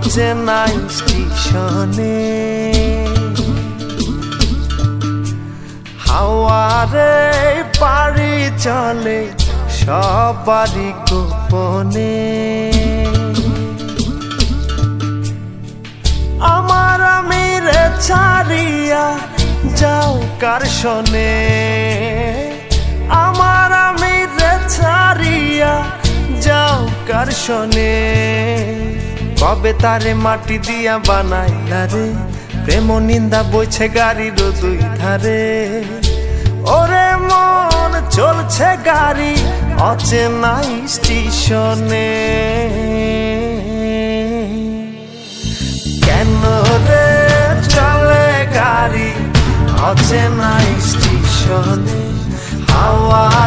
অচেনা স্টেশনে। হাওয়ারে পারি চলে সবারই গোপনে। আমার আমিরে ছাড়িয়া যাও কার শোনে। আমার আমিরে ছাড়িয়া যাও কার শোনে। কবে তারে মাটি দিয়া বানাইলা রে। প্রেম নিন্দা বইছে গাড়ির দুই ধারে। ওরে মন চলছে গাড়ি অচেনা স্টেশনে। কেন রে চলে গাড়ি অচেনা স্টেশনে? হাওয়ারে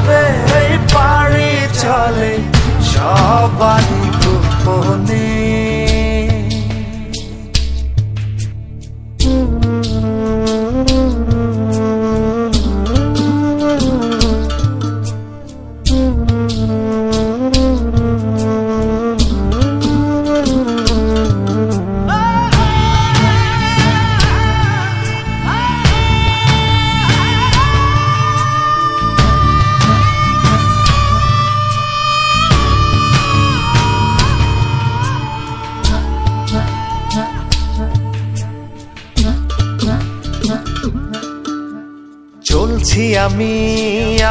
চলছি আমি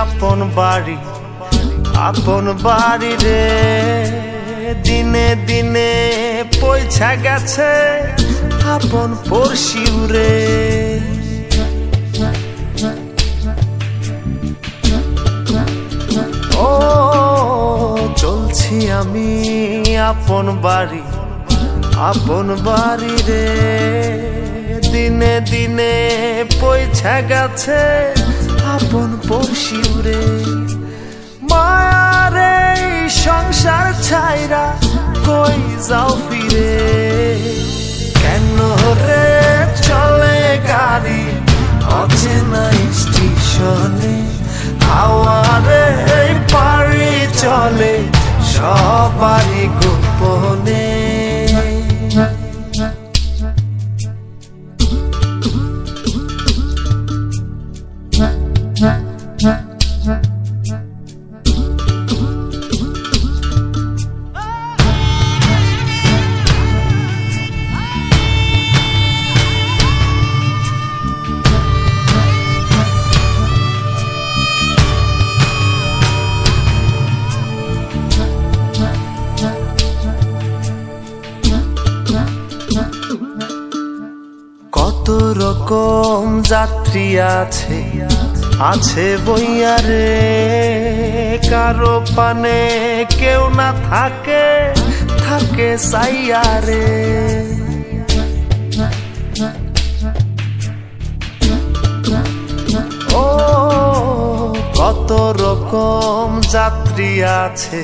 আপন বাড়ি আপন বাড়ি রে। দিনে দিনে পয়সা গেছে আপন পড়শিউ রে। ও, চলছি আমি আপন বাড়ি আপন বাড়ি রে। দিনে দিনে পয়সা গেছে আপন পড়শিউ রে মায়ারে সংসার ছাইরা কই যাও ফিরে? কেন রে চলে গাড়ি? অচেনা স্টেশনে হাওয়ারে পাড়ি চলে, সবারই গোপনে রকম যাত্রী আছে আছে বইয়ারে কারও পানে কেউ না থাকে থাকে সাইয়ারে ও, কত রকম যাত্রী আছে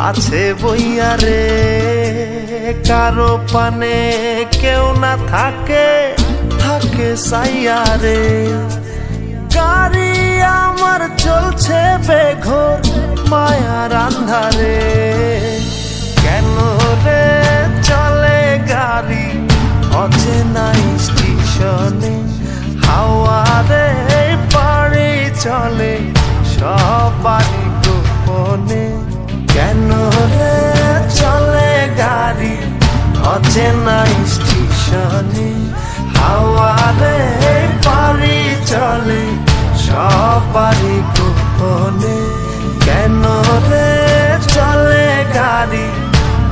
আছে বইয়ারে কারও পানে কেউ না থাকে থাকে সাইয়ারে গাড়ি আমার চলছে বেঘর মায়ার আন্ধারে। কেন রে চলে গাড়ি অচেনা স্টেশনে? হাওয়ারে পাড়ি চলে সবারই গোপনে। কেন রে চলে গাড়ি অচেনা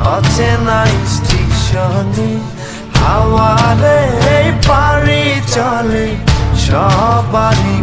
অচেনা স্টেশনে হাওয়ারে পাড়ি চলে সবারই